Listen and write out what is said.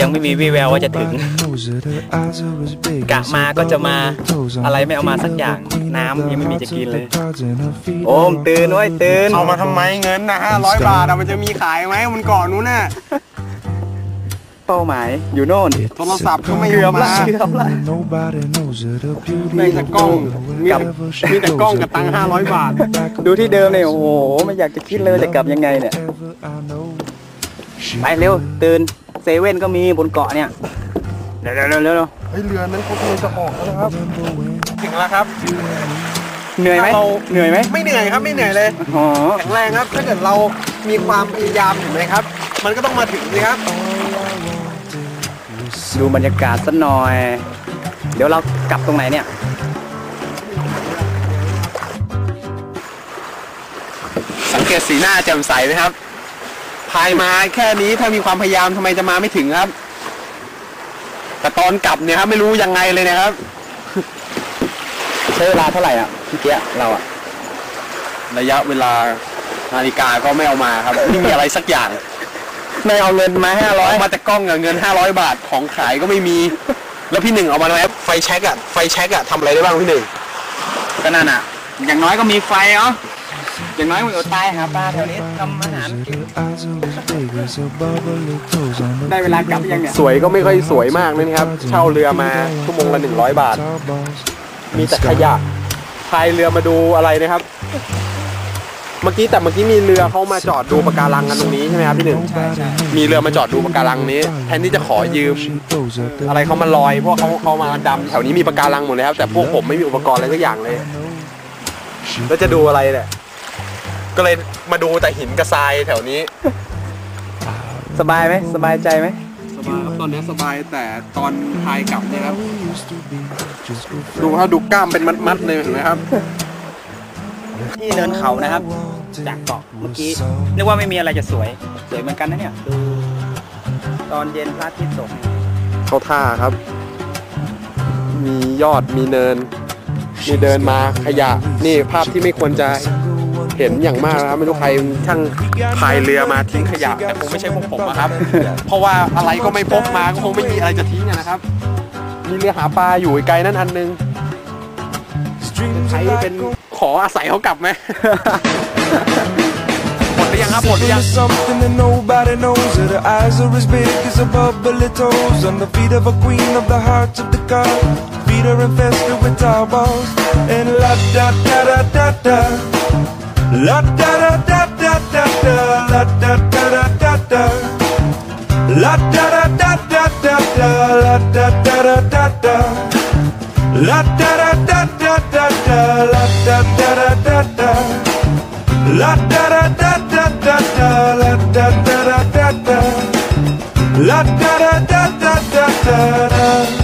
ยังไม่มีวี่แววว่าจะถึงกะมาก็จะมาอะไรไม่เอามาสักอย่าง น้ำยังไม่มีจะกินเลย โอมตื่นไว้ยตื่นเอามาทำไมเงินนะห้าร้อยบาทอะมันจะมีขายไหมมันเกาะนู้นน่ะเป้าหมายอยู่โน่นโทรศัพท์ก็ไม่เกือบละมาเกือบละแม่งแต่กล้องมีแต่มีแต่กล้องกับตังค์ห้าร้อยบาท ดูที่เดิมเนี่ยโอ้โหไม่อยากจะคิดเลยว่าจะกลับยังไงเนี่ย ไปเร็ว ตื่นเซเว่นก็มีบนเกาะเนี่ยเร็วเร็วเร็วเร็วเฮ้ยเรือนั้นเขากำลังจะออกแล้วนะครับ ถึงแล้วครับเหนื่อยไหมเราเหนื่อยไหมไม่เหนื่อยครับไม่เหนื่อยเลยอ๋อแข็งแรงครับ ถ้าเกิดเรามีความพยายามเห็นไหมครับ มันก็ต้องมาถึงสิครับ ดูบรรยากาศสักหน่อย เดี๋ยวเรากลับตรงไหนเนี่ยสังเกตสีหน้าแจ่มใสไหมครับ พายมาแค่นี้ถ้ามีความพยายามทำไมจะมาไม่ถึงครับ แต่ตอนกลับเนี่ยครับไม่รู้ยังไงเลยนะครับ ใช้เวลาเท่าไหร่อะพี่เกี้ยเราอะ ระยะเวลานาฬิกาก็ไม่เอามาครับ ไม่มีอะไรสักอย่างไม่เอาเงินมาห้าร้อยเอามาแต่กล้องกับเงิน500บาทของขายก็ไม่มี แล้วพี่หนึ่งเอามาไหมไฟแช็กอะไฟแช็กอะทำอะไรได้บ้างพี่หนึ่งก็นั่นอะอย่างน้อยก็มีไฟเนาะ อย่างน้อยมึงเอาตายหาปลาแถวนี้ทำอาหารกิน ได้เวลากลับยังเนี่ยสวยก็ไม่ค่อยสวยมากนะครับ เช่าเรือมาชั่วโมงละ100 บาท มีแต่ขยะพายเรือมาดูอะไรนะครับ เมื่อกี้แต่เมื่อกี้มีเรือเขามาจอดดูปะการังกันตรงนี้ใช่ไหมครับพี่หนึ่งมีเรือมาจอดดูปะการังนี้ แทนที่จะขอยืม อะไรเขามาลอยเพราะเขาเขามาดำแถวนี้มีปะการังหมดเลยครับแต่พวกผมไม่มีอุปกรณ์อะไรสักอย่างเลย แล้วจะดูอะไรเนี่ย ก็เลยมาดูแต่หินกับทรายแถวนี้ สบายไหมสบายใจไหมสบายครับตอนนี้สบายแต่ตอนพายกลับเนี่ยครับ ดูครับดูกล้ามเป็นมัดๆเลยเห็นไหมครับ ที่เนินเขานะครับ จากเกาะเมื่อกี้นึกว่าไม่มีอะไรจะสวย สวยเหมือนกันนะเนี่ยดูตอนเย็นพระอาทิตย์ตกเข้าท่าครับ มียอดมีเนิน มีเดินมาขยะ นี่ภาพที่ไม่ควรจะ เห็นอย่างมากนะครับไม่รู้ใครช่างพายเรือมาทิ้งขยะแต่คงไม่ใช่พวกผมอะครับ เพราะว่าอะไรก็ไม่พบมาก็คงไม่มีอะไรจะทิ้งอะนะครับ มีเรือหาปลาอยู่ไกลนั่นอันนึงใช้เป็นขออาศัยเขากลับไหมหมดหรือยังครับหมดหรือยัง Something that nobody knows. That her eyes are as big as her bubbly toes. On the feet of a queen of the hearts of the god. Feet are infested with tar balls. And la da da da da da. La da da da da da da, la da da da da da, la da da da da da da, la da da da da da, la da da da da da da, la da da da da da, la da da da da da da, la da da da da da, la da da da da da da.